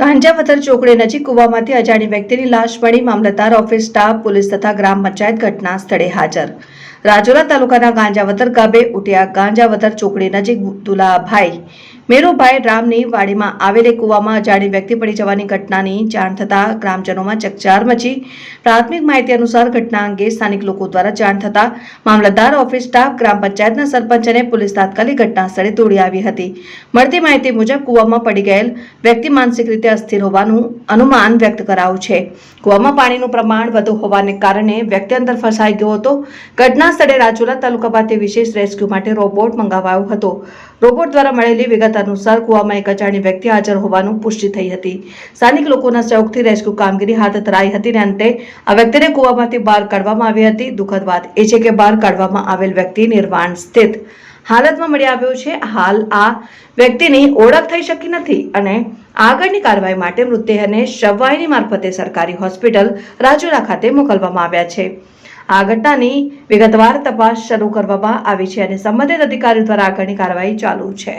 ગાંજાવતર ચોકડે નજીક કુવામાંથી અજાણી વ્યક્તિની લાશ મળી. મામલતદાર, ઓફિસ સ્ટાફ, પોલીસ તથા ગ્રામ પંચાયત ઘટના સ્થળે હાજર. રાજોલા તાલુકાના ગાંજાવતર ગામે ઉઠ્યા ગાંજાવતર ચોકડી નજીક દુલાભાઈ મેરુભાઈ રામની વાડીમાં આવેલી કૂવામાં અજાણી વ્યક્તિ પડી જવાની ઘટનાની જાણ થતાં ગ્રામજનોમાં ચકચાર મચી. પ્રાથમિક માહિતી અનુસાર ઘટના અંગે સ્થાનિક લોકો દ્વારા જાણ થતાં મામલતદાર, ઓફિસ સ્ટાફ, ગ્રામ પંચાયતના સરપંચ અને પોલીસ તાત્કાલિક ઘટના સ્થળે દોડી આવી હતી. મળતી માહિતી મુજબ કૂવામાં પડી ગયેલ વ્યક્તિ માનસિક રીતે અસ્થિર હોવાનું અનુમાન વ્યક્ત કરાયું છે. કૂવામાં પાણીનું પ્રમાણ વધુ હોવાને કારણે વ્યક્તિ અંદર ફસાઈ ગયો હતો. ઘટના સ્થળે રાજુલા તાલુકામાંથી વિશેષ રેસ્ક્યુ માટે રોબોટ મંગાવાયો હતો. રોબોટ દ્વારા મળેલી વિગત અનુસાર કુવામાં એક અજાણી વ્યક્તિ હાજર હોવાનું પુષ્ટિ થઈ હતી. સ્થાનિક લોકોના સહયોગથી રેસ્ક્યુ કામગીરી હાથ ધરાઈ હતી અને અંતે આ વ્યક્તિને કુવામાંથી બહાર કાઢવામાં આવી હતી. દુઃખદ વાત એ છે કે બહાર કાઢવામાં આવેલ વ્યક્તિ નિર્વાણ સ્થિત. હાલતમાં મળી આવ્યો છે. હાલ આ વ્યક્તિની ઓળખ થઈ શકી નથી અને આગળની કાર્યવાહી માટે મૃતદેહને શવવાહિની મારફતે સરકારી હોસ્પિટલ રાજુલા ખાતે મોકલવામાં આવ્યા છે. આ ઘટનાની વિગતવાર તપાસ શરૂ કરવામાં આવી છે અને સંબંધિત અધિકારીઓ દ્વારા આગળની કાર્યવાહી ચાલુ છે.